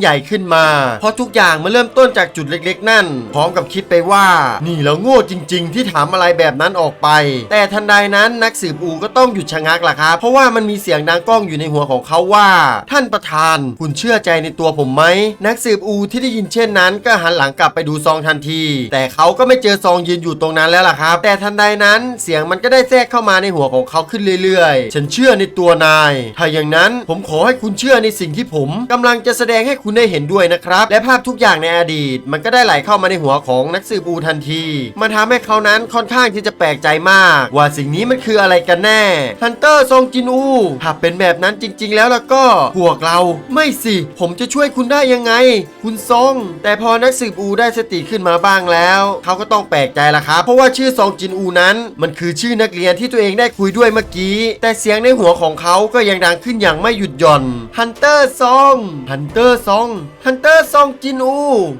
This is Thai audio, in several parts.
ใหญ่ขึ้นมา เพราะทุกอย่างมันเริ่มต้นจากจุดเล็กๆ นั่น พร้อมกับคิดไปว่า นี่เราโง่จริง ๆ ที่ถามอะไรแบบนั้นออกไป แต่ทันใดนั้นนักสืบอูก็ต้องหยุดชะงักล่ะครับ เพราะว่ามันมีเสียงดังก้องอยู่ในหัวของเขาว่า ท่านประธาน คุณเชื่อใจในตัวผมไหมนักสืบอูที่ได้ยินเช่นนั้น ก็หันหลังกลับไปดูซองทันที แต่เขาก็ไม่เจอซองยืนอยู่ตรงนั้นแล้วล่ะครับ แต่ทันใดนั้นเสียงมันก็ได้แทรกเข้ามาในหัวของเขาขึ้นเรื่อยๆ ฉันเชื่อในตัวนาย ถ้าอย่างนั้นผมขอให้คุณเชื่อในสิ่งที่ผมกำลังจะแสดงให้คุณได้เห็นด้วยนะครับ และภาพทุกอย่างในอดีต มันก็ได้ไหลเข้ามาในหัวของนักสืบอูทันที มันทำให้เขานั้นค่อนข้างที่จะแปลกใจมาก ว่าสิ่งนี้มันคืออะไรกันแน่ฮันเตอร์ซองจินอูถ้าเป็นแบบนั้นจริง ๆ แล้วแล้วก็พวกเราไม่สิ ผมจะช่วยคุณได้ยังไง คุณซอง แต่พอนักสืบอูได้สติขึ้นมาบ้างแล้ว เขาก็ต้องแปลกใจละครับเพราะว่าชื่อซองจินอูนั้น มันคือชื่อนักเรียนที่ตัวเองได้คุยด้วยเมื่อกี้ แต่เสียงในหัวของเขาก็ยังดังขึ้นอย่างไม่หยุดหย่อนฮันเตอร์ซองฮันเตอร์ซองฮันเตอร์ซองจินอู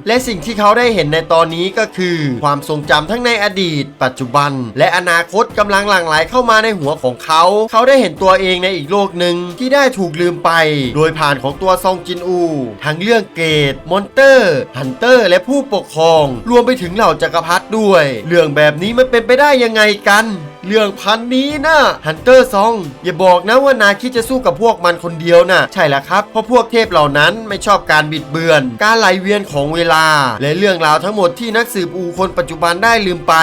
และสิ่งที่เขาได้เห็นในตอนนี้ก็คือ ความทรงจำทั้งในอดีต ปัจจุบัน และอนาคตกำลังหลั่งไหลเข้ามาในหัวของเขา เขาได้เห็นตัวเองในอีกโลกหนึ่งที่ได้ถูกลืมไป โดยผ่านของตัวซองจินอู ทั้งเรื่องเกตมอนเตอร์ฮันเตอร์ และผู้ปกครอง รวมไปถึงเหล่าจักรพรรดิด้วย เรื่องแบบนี้มันเป็นไปได้ยังไงกัน เรื่องพันนี้นะฮันเตอร์ซองอย่าบอกนะว่านายคิดจะสู้กับพวกมันคนเดียวนะ่ะ ใช่แล้วครับ เพราะพวกเทพเหล่านั้นไม่ชอบการบิดเบือน การไหลเวียนของเวลา และเรื่องราวทั้งหมดที่นักสืบอูคนปัจจุบันได้ลืมไป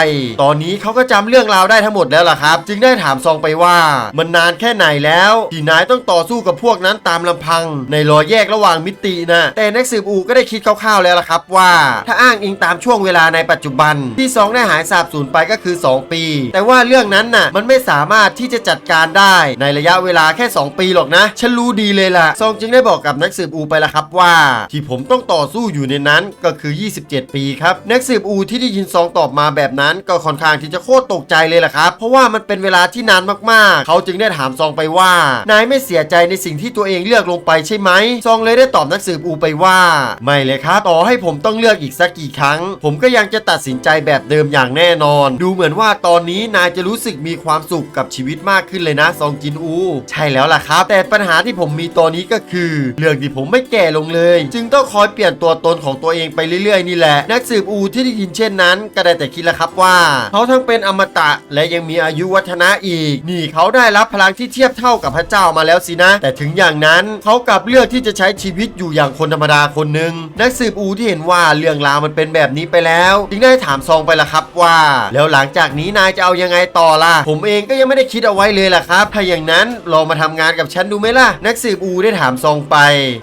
ตอนนี้เขาก็จำเรื่องราวได้ทั้งหมดแล้วล่ะครับ จึงได้ถามซองไปว่า มันนานแค่ไหนแล้วที่นายต้องต่อสู้กับพวกนั้นตามลำพัง ในรอยแยกระหว่างมิตินะแต่นักสืบอูก็ได้คิดคร่าวๆแล้วล่ะครับว่า ถ้าอ้างอิงตามช่วงเวลาในปัจจุบัน ที่ซองได้หายสาบสูญไปก็คือ 2 ปี แต่ว่าเรื่องนั้นน่ะ มันไม่สามารถที่จะจัดการได้ในระยะเวลาแค่ 2 ปีหรอกนะ ฉันรู้ดีเลยล่ะ ซองจึงได้บอกกับนักสืบอูไปละครับว่า ที่ผมต้องต่อสู้อยู่ในนั้นก็คือ 27 ปีครับ นักสืบอูที่ได้ยินซองตอบมาแบบนั้น ก็ค่อนข้างที่จะโคตรตกใจเลยล่ะครับ เพราะว่ามันเป็นเวลาที่นานมากๆ เขาจึงได้ถามซองไปว่า นายไม่เสียใจในสิ่งที่ตัวเองเลือกลงไปใช่ไหม ซองเลยได้ตอบนักสืบอูไปว่า ไม่เลยครับ ต่อให้ผมต้องเลือกอีกสักกี่ครั้ง ผมก็ยังจะตัดสินใจแบบเดิมอย่างแน่นอน ดูเหมือนว่าตอนนี้นายจะรู้้สึกมีความสุขกับชีวิตมากขึ้นเลยนะซองจินอู ใช่แล้วล่ะครับ แต่ปัญหาที่ผมมีตอนนี้ก็คือ เรื่องที่ผมไม่แก่ลงเลย จึงต้องคอยเปลี่ยนตัวตนของตัวเองไปเรื่อยๆนี่แหละ นักสืบอูที่ได้ยินเช่นนั้น ก็ได้แต่คิดละครับว่า เขาทั้งเป็นอมตะและยังมีอายุวัฒนะอีก นี่เขาได้รับพลังที่เทียบเท่ากับพระเจ้ามาแล้วสินะ แต่ถึงอย่างนั้นเขากลับเลือกที่จะใช้ชีวิตอยู่อย่างคนธรรมดาคนหนึ่งนักสืบอูที่เห็นว่าเรื่องราวมันเป็นแบบนี้ไปแล้ว จึงได้ถามซองไปละครับว่า แล้วหลังจากนี้นายจะเอายังไงต่อล่ะ ผมเองก็ยังไม่ได้คิดเอาไว้เลยล่ะครับ ถ้าอย่างนั้นลองมาทำงานกับฉันดูไหมล่ะ นักสืบอูได้ถามซองไป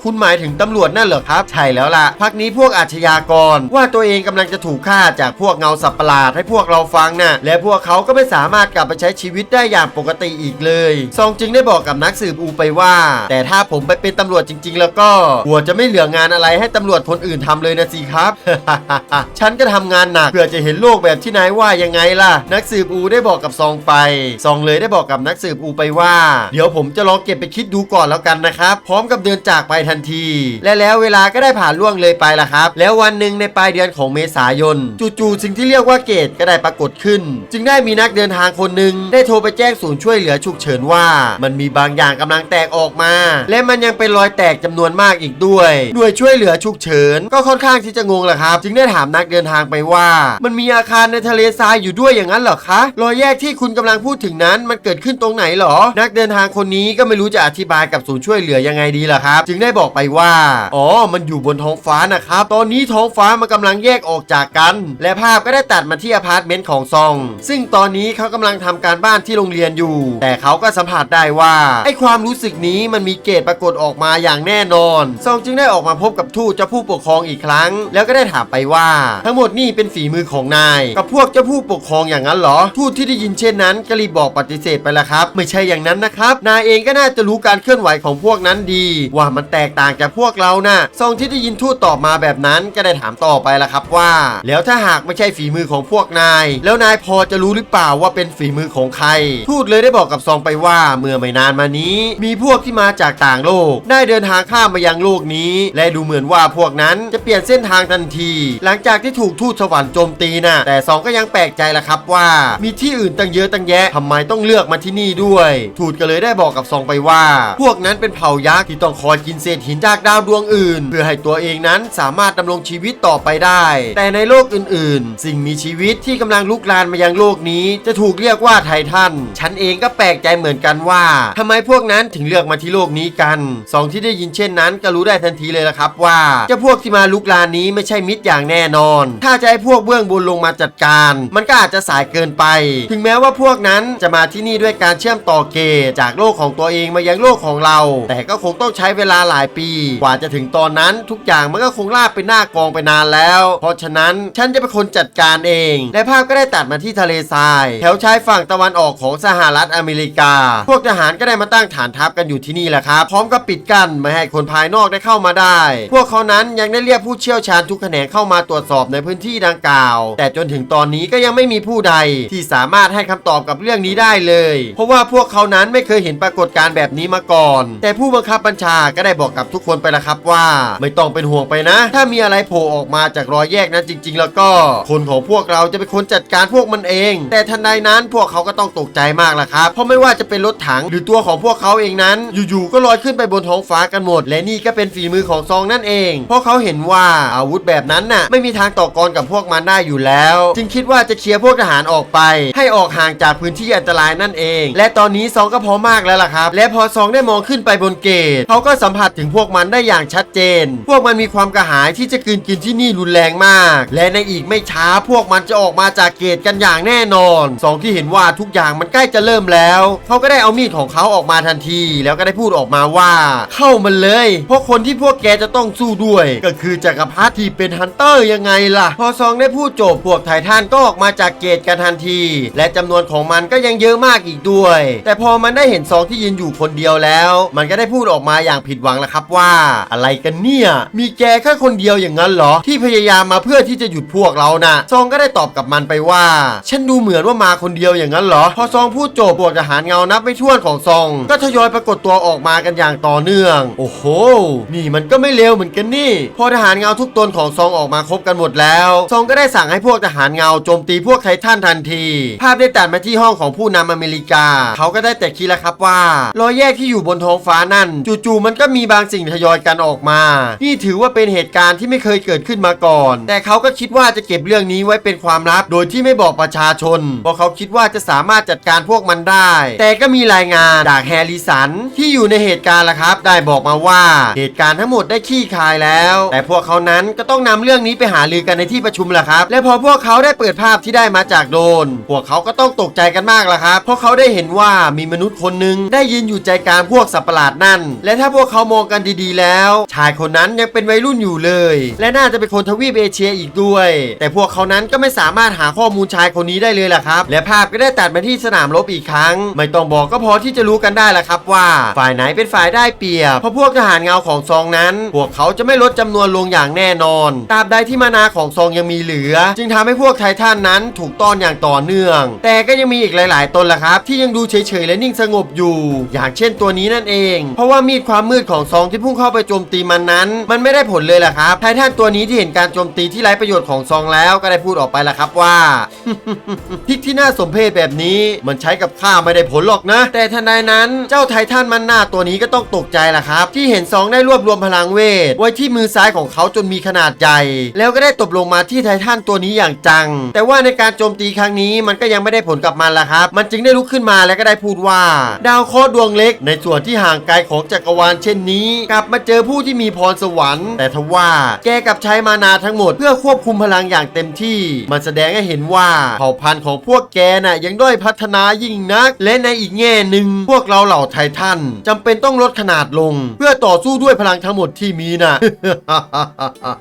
คุณหมายถึงตำรวจนั่นเหรอครับ ใช่แล้วล่ะ พักนี้พวกอาชญากร ว่าตัวเองกำลังจะถูกฆ่าจากพวกเงาสับประหลาดให้พวกเราฟังน่ะ และพวกเขาก็ไม่สามารถกลับไปใช้ชีวิตได้อย่างปกติอีกเลย ซองจึงได้บอกกับนักสืบอูไปว่า แต่ถ้าผมไปเป็นตำรวจจริง ๆ แล้วก็กลัวจะไม่เหลืองานอะไรให้ตำรวจคนอื่นทำเลยนะสิครับ ฉันก็ทำงานหนักเพื่อจะเห็นโลกแบบที่นายว่ายังไงล่ะ นักสืบอูได้บอกกับซองไป ซองเลยได้บอกกับนักสืบอูไปว่า เดี๋ยวผมจะลองเก็บไปคิดดูก่อนแล้วกันนะครับ พร้อมกับเดินจากไปทันที และแล้วเวลาก็ได้ผ่านล่วงเลยไปละครับ แล้ววันหนึ่งในปลายเดือนของเมษายน จู่ๆสิ่งที่เรียกว่าเกตก็ได้ปรากฏขึ้น จึงได้มีนักเดินทางคนหนึ่งได้โทรไปแจ้งศูนย์ช่วยเหลือฉุกเฉินว่า มันมีบางอย่างกำลังแตกออกมา และมันยังเป็นรอยแตกจำนวนมากอีกด้วยหน่วยช่วยเหลือฉุกเฉิน ก็ค่อนข้างที่จะงงแหละครับ จึงได้ถามนักเดินทางไปว่า มันมีอาคารในทะเลทรายอยู่ด้วยอย่างนั้นเหรอคะรอยแยกที่ที่คุณกำลังพูดถึงนั้นมันเกิดขึ้นตรงไหนเหรอ นักเดินทางคนนี้ก็ไม่รู้จะอธิบายกับศูนย์ช่วยเหลือยังไงดีล่ะครับ จึงได้บอกไปว่า อ๋อ มันอยู่บนท้องฟ้านะครับ ตอนนี้ท้องฟ้ามันกำลังแยกออกจากกัน และภาพก็ได้ตัดมาที่อพาร์ตเมนต์ของซอง ซึ่งตอนนี้เขากำลังทำการบ้านที่โรงเรียนอยู่ แต่เขาก็สัมผัสได้ว่าไอความรู้สึกนี้มันมีเกตปรากฏออกมาอย่างแน่นอน ซองจึงได้ออกมาพบกับทูตเจ้าผู้ปกครองอีกครั้ง แล้วก็ได้ถามไปว่า ทั้งหมดนี่เป็นฝีมือของนาย กับพวกเจ้าผู้ปกครองอย่างนั้นเหรอทูตที่ได้ยินเช่นนั้นก็รีบบอกปฏิเสธไปละครับ ไม่ใช่อย่างนั้นนะครับ นายเองก็น่าจะรู้การเคลื่อนไหวของพวกนั้นดี ว่ามันแตกต่างจากพวกเรานะ่ะซองที่ได้ยินทูตตอบมาแบบนั้นก็ได้ถามต่อไปละครับว่า แล้วถ้าหากไม่ใช่ฝีมือของพวกนาย แล้วนายพอจะรู้หรือเปล่าว่าเป็นฝีมือของใคร ทูตเลยได้บอกกับซองไปว่าเมื่อไม่นานมานี้ มีพวกที่มาจากต่างโลก ได้เดินทางข้ามมายังโลกนี้ และดูเหมือนว่าพวกนั้นจะเปลี่ยนเส้นทางทันที หลังจากที่ถูกทูตสวรรค์โจมตีน่ะแต่ซองก็ยังแปลกใจละครับว่า มีที่อื่นตั้งเยอะตั้งแยะทำไมต้องเลือกมาที่นี่ด้วย ทูตก็เลยได้บอกกับซองไปว่า พวกนั้นเป็นเผ่ายักษ์ที่ต้องคอยกินเศษหินจากดาวดวงอื่น เพื่อให้ตัวเองนั้นสามารถดำรงชีวิตต่อไปได้ แต่ในโลกอื่นๆ สิ่งมีชีวิตที่กำลังลุกลามมายังโลกนี้ จะถูกเรียกว่าไททันฉันเองก็แปลกใจเหมือนกันว่าทำไมพวกนั้นถึงเลือกมาที่โลกนี้กันสองที่ได้ยินเช่นนั้น ก็รู้ได้ทันทีเลยละครับว่าเจ้าพวกที่มาลุกลานนี้ไม่ใช่มิตรอย่างแน่นอน ถ้าจะให้พวกเบื้องบนลงมาจัดการ มันก็อาจจะสายเกินไป ถึงแม้ว่าพวกนั้นจะมาที่นี่ด้วยการเชื่อมต่อเกตจากโลกของตัวเองมายังโลกของเรา แต่ก็คงต้องใช้เวลาหลายปี กว่าจะถึงตอนนั้นทุกอย่างมันก็คงลาบไปหน้ากองไปนานแล้ว เพราะฉะนั้นฉันจะเป็นคนจัดการเองและภาพก็ได้ตัดมาที่ทะเลทราย แถวชายฝั่งตะวันออกของสหรัฐอเมริกา พวกทหารก็ได้มาตั้งฐานทัพกันอยู่ที่นี่แหละครับ พร้อมกับปิดกั้นไม่ให้คนภายนอกได้เข้ามาได้ พวกเขานั้นยังได้เรียกผู้เชี่ยวชาญทุกแขนงเข้ามาตรวจสอบในพื้นที่ดังกล่าว แต่จนถึงตอนนี้ก็ยังไม่มีผู้ใดที่สามารถให้คำตอบกับเรื่องนี้ได้เลย เพราะว่าพวกเขานั้นไม่เคยเห็นปรากฏการณ์แบบนี้มาก่อน แต่ผู้บังคับบัญชาก็ได้บอกกับทุกคนไปแล้วครับว่า ไม่ต้องเป็นห่วงไปนะ ถ้ามีอะไรโผล่ออกมาจากรอยแยกนั้นจริง ๆ แล้วก็คนของพวกเราจะเป็นคนจัดการพวกมันเอง แต่ทันใดนั้นพวกเขาก็ต้องตกใจมากละครับ เพราะไม่ว่าจะเป็นรถถังหรือตัวของพวกเขาเองนั้น อยู่ๆก็ลอยขึ้นไปบนท้องฟ้ากันหมด และนี่ก็เป็นฝีมือของซองนั่นเอง เพราะเขาเห็นว่าอาวุธแบบนั้นน่ะไม่มีทางต่อกรกับพวกมันได้อยู่แล้ว จึงคิดว่าจะเคลียร์พวกทหารออกไป ให้ออกห่างจากพื้นที่อันตรายนั่นเอง และตอนนี้ซองก็พร้อมมากแล้วล่ะครับ และพอซองได้มองขึ้นไปบนเกตเขาก็สัมผัสถึงพวกมันได้อย่างชัดเจน พวกมันมีความกระหายที่จะกลืนกินที่นี่รุนแรงมาก และในอีกไม่ช้าพวกมันจะออกมาจากเกตกันอย่างแน่นอนซองที่เห็นว่าทุกอย่างมันใกล้จะเริ่มแล้วเขาก็ได้เอามีดของเขาออกมาทันที แล้วก็ได้พูดออกมาว่า เข้ามันเลย เพราะคนที่พวกแกจะต้องสู้ด้วย ก็คือจักรพรรดิที่เป็นฮันเตอร์ยังไงล่ะ พอซองได้พูดจบพวกไททันก็ออกมาจากเกตกันทันที และจำนวนของมันก็ยังเยอะมากอีกด้วย แต่พอมันได้เห็นซองที่ยืนอยู่คนเดียวแล้ว มันก็ได้พูดออกมาอย่างผิดหวังแล้วครับว่า อะไรกันเนี่ย มีแกแค่คนเดียวอย่างนั้นเหรอ ที่พยายามมาเพื่อที่จะหยุดพวกเรานะ่ะ ซองก็ได้ตอบกับมันไปว่า ฉันดูเหมือนว่ามาคนเดียวอย่างนั้นเหรอ พอซองพูดจบพวกทหารเงานับไม่ถ้วนของซอง ก็ทยอยปรากฏตัวออกมากันอย่างต่อเนื่อง โอ้โห นี่มันก็ไม่เลวเหมือนกันนี่ พอทหารเงาทุกตนของซองออกมาครบกันหมดแล้ว ซองก็ได้สั่งให้พวกทหารเงาโจมตีพวกไททันทันที ภาพได้ตัดมาที่ห้องของผู้นำอเมริกา เขาก็ได้แต่คิดแล้วครับว่ารอยแยกที่อยู่บนท้องฟ้านั่น จู่ๆมันก็มีบางสิ่งทยอยกันออกมา นี่ถือว่าเป็นเหตุการณ์ที่ไม่เคยเกิดขึ้นมาก่อน แต่เขาก็คิดว่าจะเก็บเรื่องนี้ไว้เป็นความลับ โดยที่ไม่บอกประชาชน เพราะเขาคิดว่าจะสามารถจัดการพวกมันได้ แต่ก็มีรายงานจากแฮร์ริสันที่อยู่ในเหตุการณ์ละครับ ได้บอกมาว่าเหตุการณ์ทั้งหมดได้ขี้คายแล้ว แต่พวกเขานั้นก็ต้องนำเรื่องนี้ไปหารือกันในที่ประชุมละครับ และพอพวกเขาได้เปิดภาพที่ได้มาจากโดน พวกเขาก็ต้องตกใจกันมากละครับ เพราะเขาได้เห็นว่ามีมนุษย์คนหนึ่งได้ยืนอยู่ใจกลางพวกสัตว์ประหลาดนั่น และถ้าพวกเขามองกันดีๆ แล้ว ชายคนนั้นยังเป็นวัยรุ่นอยู่เลย และน่าจะเป็นคนทวีปเอเชียอีกด้วย แต่พวกเขานั้นก็ไม่สามารถหาข้อมูลชายคนนี้ได้เลยล่ะครับ และภาพก็ได้ตัดมาที่สนามรบอีกครั้ง ไม่ต้องบอกก็พอที่จะรู้กันได้ละครับว่า ฝ่ายไหนเป็นฝ่ายได้เปรียบเพราะพวกทหารเงาของซองนั้น พวกเขาจะไม่ลดจำนวนลงอย่างแน่นอนตราบใดที่มานาของซองยังมีเหลือ จึงทำให้พวกไททันนั้นถูกต้อนอย่างต่อเนื่องแต่ก็ยังมีอีกหลาย ๆ ตนละครับ ที่ยังดูเฉย ๆ และนิ่งสงบอยู่ อย่างเช่นตัวนี้นั่นเอง เพราะว่ามีดความมืดของซองที่พุ่งเข้าไปโจมตีมันนั้น มันไม่ได้ผลเลยล่ะครับไททันตัวนี้ที่เห็นการโจมตีที่ไร้ประโยชน์ของซองแล้วก็ได้พูดออกไปล่ะครับว่าพิกที่น่าสมเพชแบบนี้มันใช้กับข้าไม่ได้ผลหรอกนะ แต่ทันใดนั้นเจ้าไททันมันหน้าตัวนี้ก็ต้องตกใจล่ะครับ ที่เห็นซองได้รวบรวมพลังเวท ไว้ที่มือซ้ายของเขาจนมีขนาดใหญ่ แล้วก็ได้ตบลงมาที่ไททันตัวนี้อย่างจัง แต่ว่าในการโจมตีครั้งนี้มันก็ยังไม่ได้ผลกับมันล่ะครับ มันจึงได้ลุกขึ้นมาแล้วก็ได้พูดว่า ดาวเคราะห์ดวงเล็ก ในส่วนที่ห่างไกลของจักรวาลเช่นนี้ กลับมาเจอผู้ที่มีพรสวรรค์ แต่ทว่า แกกับใช้มานาทั้งหมด เพื่อควบคุมพลังอย่างเต็มที่ มันแสดงให้เห็นว่าเผ่าพันธุ์ของพวกแกน่ะยังด้อยพัฒนายิ่งนัก และในอีกแง่หนึ่งพวกเราเหล่าไททันจำเป็นต้องลดขนาดลง เพื่อต่อสู้ด้วยพลังทั้งหมดที่มีน่ะ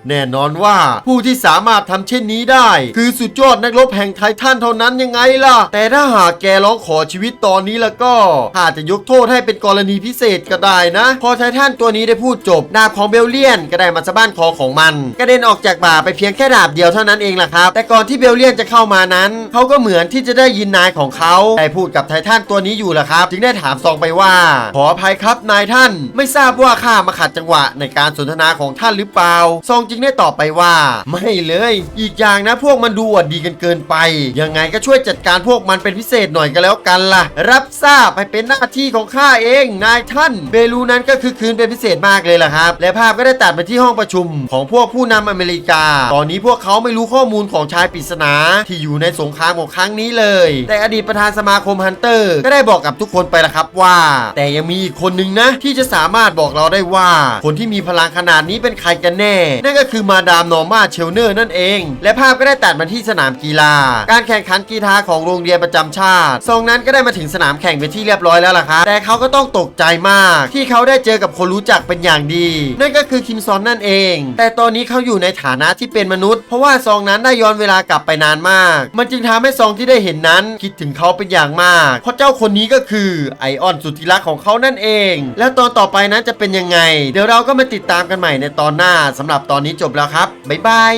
แน่นอนว่าผู้ที่สามารถทำเช่นนี้ได้ คือสุดยอดนักรบแห่งไททันเท่านั้นยังไงล่ะ แต่ถ้าหากแกร้องขอชีวิตตอนนี้แล้วก็ อาจจะยกโทษให้เป็นกรณีพิเศษก็ได้นะ พอไททันตัวนี้ได้พูดจบดาบของเบลเลียนก็ได้มาสะบ้านคอของมันกระเด็นออกจากบ่าไปเพียงแค่ดาบเดียวเท่านั้นเองล่ะครับ แต่ก่อนที่เบลเลียนจะเข้ามานั้นเขาก็เหมือนที่จะได้ยินนายของเขาได้พูดกับไททันตัวนี้อยู่ล่ะครับ จึงได้ถามซองไปว่า ขออภัยครับนายท่าน ไม่ทราบว่าข้ามาขัดจังหวะในการสนทนาของท่านหรือเปล่าซองจึงได้ตอบไปว่า ไม่เลย อีกอย่างนะพวกมันดูอวดดีกันเกินไป ยังไงก็ช่วยจัดการพวกมันเป็นพิเศษหน่อยก็แล้วกันล่ะ รับทราบให้เป็นหน้าที่ของข้าเอง นายท่าน เบลูนั้นก็คือคืนเป็นพิเศษมากเลยล่ะครับ และภาพก็ได้ตัดไปที่ห้องประชุม ของพวกผู้นำอเมริกา ตอนนี้พวกเขาไม่รู้ข้อมูลของชายปริศนา ที่อยู่ในสงครามของครั้งนี้เลย แต่อดีตประธานสมาคมฮันเตอร์ก็ได้บอกกับทุกคนไปละครับว่า แต่ยังมีอีกคนหนึ่งนะ ที่จะสามารถบอกเราได้ว่า คนที่มีพลังขนาดนี้เป็นใครกันแน่ นั่นก็คือมาดามนอร์มาเชลเนอร์นั่นเอง และภาพก็ได้ตัดมาที่สนามกีฬา การแข่งขันกีฬาของโรงเรียนประจำชาติซองนั้นก็ได้มาถึงสนามแข่งเป็นที่เรียบร้อยแล้วล่ะครับแต่เขาก็ต้องตกใจมาก ที่เขาได้เจอกับคนรู้จักเป็นอย่างดี นั่นก็คือคิมซอนนั่นเอง แต่ตอนนี้เขาอยู่ในฐานะที่เป็นมนุษย์ เพราะว่าซองนั้นได้ย้อนเวลากลับไปนานมาก มันจึงทำให้ซองที่ได้เห็นนั้นคิดถึงเขาเป็นอย่างมาก เพราะเจ้าคนนี้ก็คือไอออนสุดที่รักของเขานั่นเอง แล้วตอนต่อไปนั้นจะเป็นยังไง เดี๋ยวเราก็มาติดตามกันใหม่ในตอนหน้าสำหรับตอนนี้จบแล้วครับบ๊ายบาย